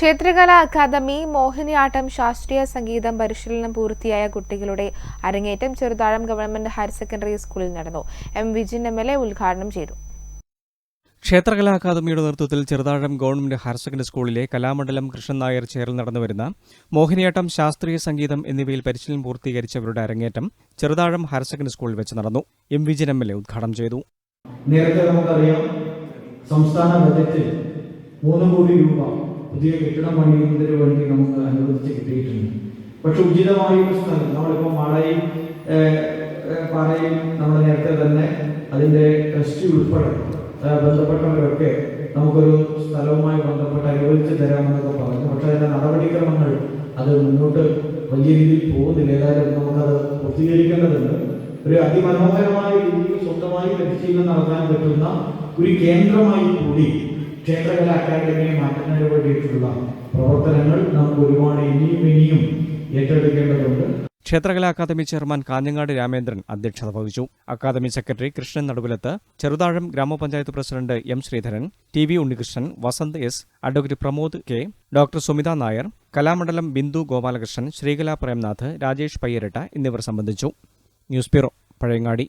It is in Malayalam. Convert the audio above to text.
ക്ഷേത്രകലാ അക്കാദമി മോഹിനിയാട്ടം ശാസ്ത്രീയ സംഗീതം പരിശീലനം പൂർത്തിയായ കുട്ടികളുടെ അരങ്ങേറ്റം ചെറുതാഴം ഗവൺമെന്റ് ഹയർ സെക്കൻഡറി സ്കൂളിൽ നടന്നു. M. Vijin M. L. A ഉദ്ഘാടനം ചെയ്തു. ക്ഷേത്രകലാ അക്കാദമിയുടെ നേതൃത്വത്തിൽ ചെറുതാഴം ഗവൺമെന്റ് ഹയർ സെക്കൻഡറി സ്കൂളിലെ കലാമണ്ഡലം കൃഷ്ണൻ നായർ ചേറിൽ നടന്നുവരുന്ന മോഹിനിയാട്ടം ശാസ്ത്രീയ സംഗീതം എന്നിവയിൽ പരിശീലനം പൂർത്തീകരിച്ചവരുടെ അരങ്ങേറ്റം ചെറുതാഴം ഹയർ സെക്കൻഡറി സ്കൂളിൽ വെച്ച് നടന്നു. M. Vijin M. L. A ഉദ്ഘാടനം ചെയ്തു. നേരത്തെ നമുക്കറിയാം സംസ്ഥാന ബജറ്റിൽ മൂന്ന് കോടി രൂപ പുതിയ കെട്ടിടം പണിയുന്നതിന് വേണ്ടി നമുക്ക് അനുവദിച്ച് കിട്ടിയിട്ടുണ്ട്. പക്ഷെ ഉചിതമായ ഒരു സ്ഥലം നമ്മളിപ്പോൾ മഴയും പാറയും നമ്മൾ നേരത്തെ തന്നെ അതിന്റെ ട്രസ്റ്റി ഉൾപ്പെടെ ബന്ധപ്പെട്ടവരൊക്കെ നമുക്കൊരു സ്ഥലവുമായി ബന്ധപ്പെട്ട് അനുവദിച്ച് തരാമെന്നൊക്കെ പറഞ്ഞു. പക്ഷേ അതിന്റെ നടപടിക്രമങ്ങൾ അത് മുന്നോട്ട് വലിയ രീതിയിൽ പോകുന്നില്ല. ഏതായാലും നമുക്കത് പൂർത്തീകരിക്കേണ്ടതുണ്ട്. ഒരു അതിമനോഹരമായ രീതിയിൽ സ്വന്തമായി പരിശീലനം നടത്താൻ പറ്റുന്ന ഒരു കേന്ദ്രമായി കൂടി ക്ഷേത്രകല അക്കാദമിയെ മാറ്റുന്നതിന് വേണ്ടിയിട്ടുള്ള പ്രവർത്തനങ്ങൾ നമുക്ക് ഒരുപാട് ഇനിയും ഇനിയും ഏറ്റെടുക്കേണ്ടതുണ്ട്. ക്ഷേത്രകലാ അക്കാദമി ചെയർമാൻ കാഞ്ഞങ്ങാട് രാമേന്ദ്രൻ അധ്യക്ഷത വഹിച്ചു. അക്കാദമി സെക്രട്ടറി കൃഷ്ണൻ നടുവിലത്ത് ചെറുതാഴം ഗ്രാമപഞ്ചായത്ത് president M Sreedharan T V Unnikrishnan Vasanth S advocate Pramod K doctor Sumitha Nair Kalamandalam Bindu Gopalakrishnan Sreekala Premnath Rajesh Payyaratta എന്നിവർ സംബന്ധിച്ചു. News bureau Pazhayangadi.